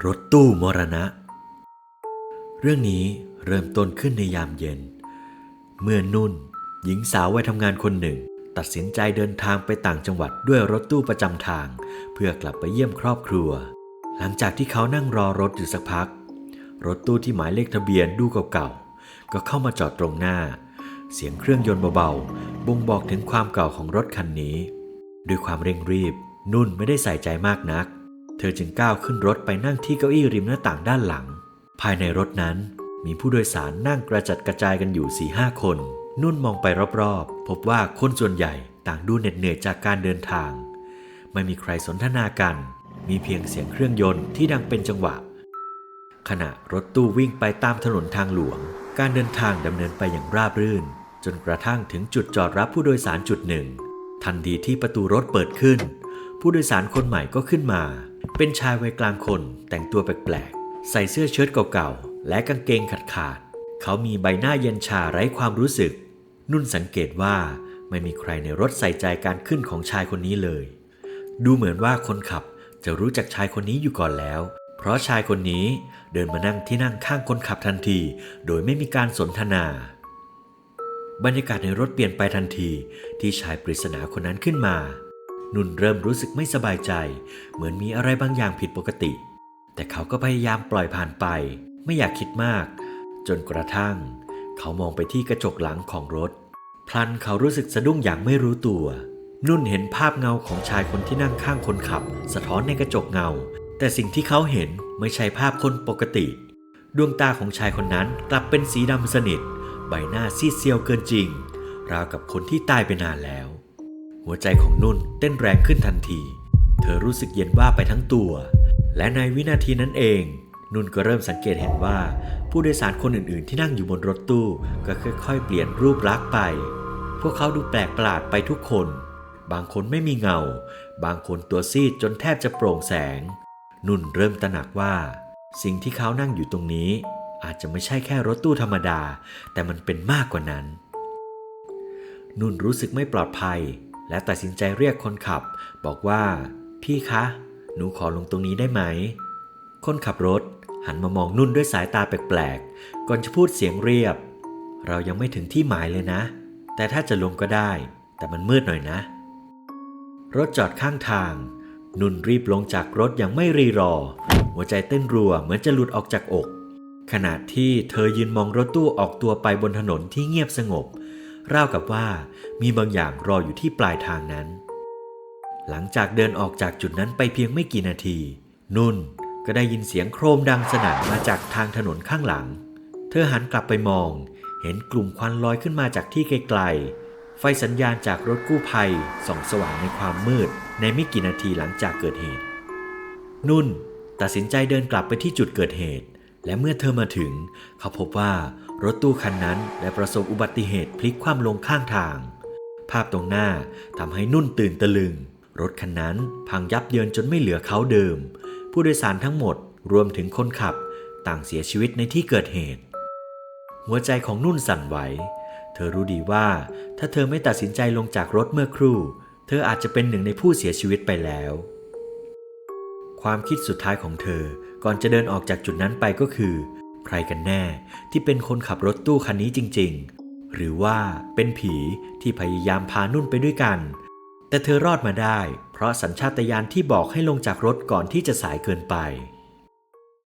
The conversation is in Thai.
รถตู้มรณะ เรื่องนี้เริ่มต้นขึ้นในยามเย็น เมื่อนุ่น หญิงสาววัยทำงานคนหนึ่ง ตัดสินใจเดินทางไปต่างจังหวัดด้วยรถตู้ประจำทาง เพื่อกลับไปเยี่ยมครอบครัว หลังจากที่เขานั่งรอรถอยู่สักพัก รถตู้ที่หมายเลขทะเบียนดูเก่าๆ ก็เข้ามาจอดตรงหน้า เสียงเครื่องยนต์เบาๆ บ่งบอกถึงความเก่าของรถคันนี้ ด้วยความเร่งรีบ นุ่นไม่ได้ใส่ใจมากนัก ธอจึงก้าวขึ้นรถไปนั่งที่เก้าอี้ริมหน้าต่างด้านหลัง ภายในรถนั้นมีผู้โดยสารนั่งกระจัดกระจายกันอยู่4ี่ห้าคน นุ่นมองไปรอบๆ พบว่าคนส่วนใหญ่ต่างดูเหน็ดเหนื่อยจากการเดินทาง ไม่มีใครสนทนากัน มีเพียงเสียงเครื่องยนต์ที่ดังเป็นจังหวะ ขณะรถตู้วิ่งไปตามถนนทางหลวง การเดินทางดำเนินไปอย่างราบรื่น จนกระทั่งถึงจุดจอดรับผู้โดยสารจุดหนึ่ง ทันทีที่ประตูรถเปิดขึ้น ผู้โดยสารคนใหม่ก็ขึ้นมา เป็นชายวัยกลางคนแต่งตัวแปลกๆ ใส่เสื้อเชิ้ตเก่าๆ และกางเกงขาดๆ เขามีใบหน้าเย็นชาไร้ความรู้สึก นุ่นสังเกตว่าไม่มีใครในรถใส่ใจการขึ้นของชายคนนี้เลย ดูเหมือนว่าคนขับจะรู้จักชายคนนี้อยู่ก่อนแล้ว เพราะชายคนนี้เดินมานั่งที่นั่งข้างคนขับทันที โดยไม่มีการสนทนา บรรยากาศในรถเปลี่ยนไปทันทีที่ชายปริศนาคนนั้นขึ้นมา นุ่นเริ่มรู้สึกไม่สบายใจ เหมือนมีอะไรบางอย่างผิดปกติ แต่เขาก็พยายามปล่อยผ่านไป ไม่อยากคิดมาก จนกระทั่ง เขามองไปที่กระจกหลังของรถ พลันเขารู้สึกสะดุ้งอย่างไม่รู้ตัว นุ่นเห็นภาพเงาของชายคนที่นั่งข้างคนขับ สะท้อนในกระจกเงา แต่สิ่งที่เขาเห็นไม่ใช่ภาพคนปกติ ดวงตาของชายคนนั้นกลับเป็นสีดำสนิท ใบหน้าซีดเซียวเกินจริง ราวกับคนที่ตายไปนานแล้ว หัวใจของนุ่นเต้นแรงขึ้นทันที เธอรู้สึกเย็นว่าไปทั้งตัว และในวินาทีนั้นเอง นุ่นก็เริ่มสังเกตเห็นว่า ผู้โดยสารคนอื่นๆ ที่นั่งอยู่บนรถตู้ก็ค่อยๆ เปลี่ยนรูปลักษณ์ไป พวกเขาดูแปลกประหลาดไปทุกคน บางคนไม่มีเงา บางคนตัวซีดจนแทบจะโปร่งแสง นุ่นเริ่มตระหนักว่า สิ่งที่เขานั่งอยู่ตรงนี้ อาจจะไม่ใช่แค่รถตู้ธรรมดา แต่มันเป็นมากกว่านั้น นุ่นรู้สึกไม่ปลอดภัย และตัดสินใจเรียกคนขับ บอกว่า พี่คะ หนูขอลงตรงนี้ได้ไหม คนขับรถหันมามองนุ่นด้วยสายตาแปลกๆ ก่อนจะพูดเสียงเรียบ เรายังไม่ถึงที่หมายเลยนะ แต่ถ้าจะลงก็ได้ แต่มันมืดหน่อยนะ รถจอดข้างทาง นุ่นรีบลงจากรถอย่างไม่รีรอ หัวใจเต้นรัวเหมือนจะหลุดออกจากอก ขณะที่เธอยืนมองรถตู้ออกตัวไปบนถนนที่เงียบสงบ ราวกับว่ามีบางอย่างรออยู่ที่ปลายทางนั้น หลังจากเดินออกจากจุดนั้นไปเพียงไม่กี่นาที นุ่นก็ได้ยินเสียงโครมดังสนั่นมาจากทางถนนข้างหลัง เธอหันกลับไปมอง เห็นกลุ่มควันลอยขึ้นมาจากที่ไกลๆ ไฟสัญญาณจากรถกู้ภัยส่องสว่างในความมืด ในไม่กี่นาทีหลังจากเกิดเหตุ นุ่นตัดสินใจเดินกลับไปที่จุดเกิดเหตุ และเมื่อเธอมาถึง เขาพบว่า รถตู้คันนั้นได้ประสบอุบัติเหตุพลิกคว่ำลงข้างทาง ภาพตรงหน้าทำให้นุ่นตื่นตะลึง รถคันนั้นพังยับเยินจนไม่เหลือเขาเดิม ผู้โดยสารทั้งหมดรวมถึงคนขับ ต่างเสียชีวิตในที่เกิดเหตุ หัวใจของนุ่นสั่นไหว เธอรู้ดีว่าถ้าเธอไม่ตัดสินใจลงจากรถเมื่อครู่ เธออาจจะเป็นหนึ่งในผู้เสียชีวิตไปแล้ว ความคิดสุดท้ายของเธอก่อนจะเดินออกจากจุดนั้นไปก็คือ รกันแน่ ที่เป็นคนขับรถตู้คันนี้จริง ๆ หรือว่าเป็นผีที่พยายามพานุ่นไปด้วยกัน แต่เธอรอดมาได้ เพราะสัญชาตญาณที่บอกให้ลงจากรถก่อนที่จะสายเกินไป